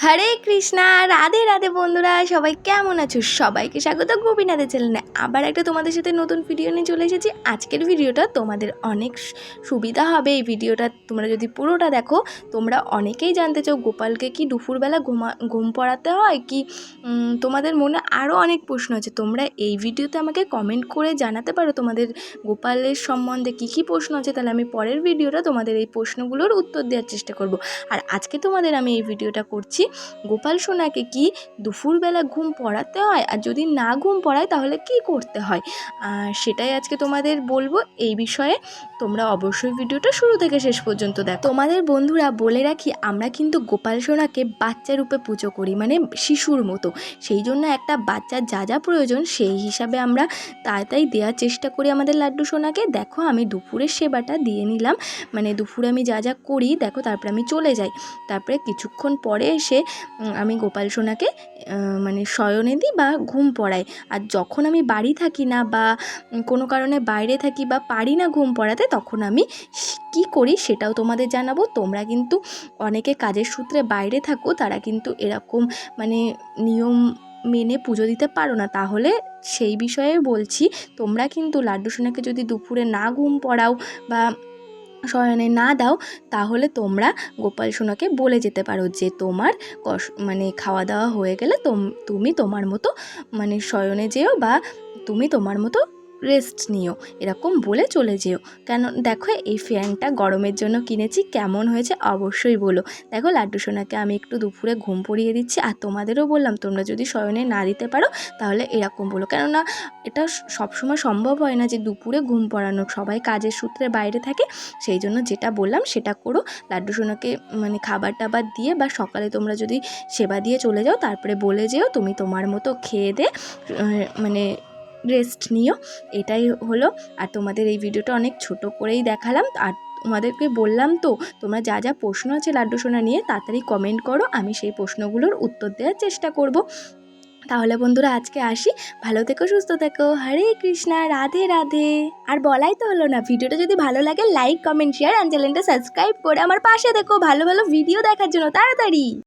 হরে কৃষ্ণা, রাধে রাধে বন্ধুরা, সবাই কেমন আছো? সবাইকে স্বাগত গোপীনাথের চ্যানেলে। আবার একটা তোমাদের সাথে নতুন ভিডিও নিয়ে চলে এসেছি। আজকের ভিডিওটা তোমাদের অনেক সুবিধা হবে। এই ভিডিওটা তোমরা যদি পুরোটা দেখো, তোমরা অনেকেই জানতে চাও গোপালকে কি দুপুরবেলা ঘুমা ঘুম পড়াতে হয়? কি তোমাদের মনে আরও অনেক প্রশ্ন আছে। তোমরা এই ভিডিওতে আমাকে কমেন্ট করে জানাতে পারো তোমাদের গোপালের সম্বন্ধে কী কী প্রশ্ন আছে। তাহলে আমি পরের ভিডিওটা তোমাদের এই প্রশ্নগুলোর উত্তর দেওয়ার চেষ্টা করব। আর আজকে তোমাদের আমি এই ভিডিওটা করছি গোপাল সোনাকে কি দুপুরবেলা ঘুম পড়াতে হয়? আর যদি না ঘুম পড়ায় তাহলে কি করতে হয়? আর সেটাই আজকে তোমাদের বলব। এই বিষয়ে তোমরা অবশ্যই ভিডিওটা শুরু থেকে শেষ পর্যন্ত দেখো। তোমাদের বন্ধুরা বলে রাখি, আমরা কিন্তু গোপাল সোনাকে বাচ্চা রূপে পুজো করি মানে শিশুর মতো। সেই জন্য একটা বাচ্চার যা যা প্রয়োজন সেই হিসাবে আমরা তাই দেওয়ার চেষ্টা করি আমাদের লাড্ডু সোনাকে। দেখো, আমি দুপুরের সেবাটা দিয়ে নিলাম। মানে দুপুরে আমি যা যা করি, দেখো, তারপরে আমি চলে যাই। তারপরে কিছুক্ষণ পরে এসে উম, আমি গোপাল সোনাকে মানে শয়নে দিই বা ঘুম পড়াই। আর যখন আমি বাড়ি থাকি না বা কোনো কারণে বাইরে থাকি বা পারি না ঘুম পড়াতে তখন আমি কী করি সেটাও তোমাদের জানাব। তোমরা কিন্তু অনেকে কাজের সূত্রে বাইরে থাকো তারা কিন্তু এরকম মানে নিয়ম মেনে পুজো দিতে পারো না। তাহলে সেই বিষয়ে বলছি তোমরা কিন্তু লাড্ডু সোনাকে যদি দুপুরে না ঘুম পড়াও বা শয়নে না দাও, তাহলে তোমরা গোপাল সোনাকে বলে যেতে পারো যে তোমার কষ মানে খাওয়া দাওয়া হয়ে গেলে তোম- তুমি তোমার মতো মানে শয়নে যেও বা তুমি তোমার মতো রেস্ট নিও, এরকম বলে চলে যেও। কেন, দেখো, এই ফ্যানটা গরমের জন্য কিনেছি, কেমন হয়েছে অবশ্যই বলো। দেখো, লাড্ডু সোনাকে আমি একটু দুপুরে ঘুম পড়িয়ে দিচ্ছি, আর তোমাদেরও বললাম, তোমরা যদি শয়নে না দিতে পারো, তাহলে এরকম বলো। কেননা, এটা সবসময় সম্ভব হয় না যে দুপুরে ঘুম পড়ানো সবাই কাজের সূত্রে বাইরে থাকে, সেই জন্য যেটা বললাম, সেটা করো। লাড্ডু সোনাকে মানে খাবার টাবার দিয়ে বা সকালে তোমরা যদি সেবা দিয়ে চলে যাও, তারপরে বলে যেও, তুমি তোমার মতো খেয়ে দে মানে রেস্ট নিও, এটাই হলো। আর তোমাদের এই ভিডিওটা অনেক ছোট করেই দেখালাম। আর তোমাদেরকে বললাম তো, তোমরা যা যা প্রশ্ন আছে লাড্ডু সোনা নিয়ে তাড়াতাড়ি কমেন্ট করো, আমি সেই প্রশ্নগুলোর উত্তর দেওয়ার চেষ্টা করব। তাহলে বন্ধুরা, আজকে আসি। ভালো থেকো, সুস্থ থেকো। হরে কৃষ্ণা, রাধে রাধে। আর বলাই তো হলো না, ভিডিওটা যদি ভালো লাগে লাইক কমেন্ট শেয়ার আর চ্যানেলটা সাবস্ক্রাইব করে আমার পাশে দেখো ভালো ভালো ভিডিও দেখার জন্য তাড়াতাড়ি।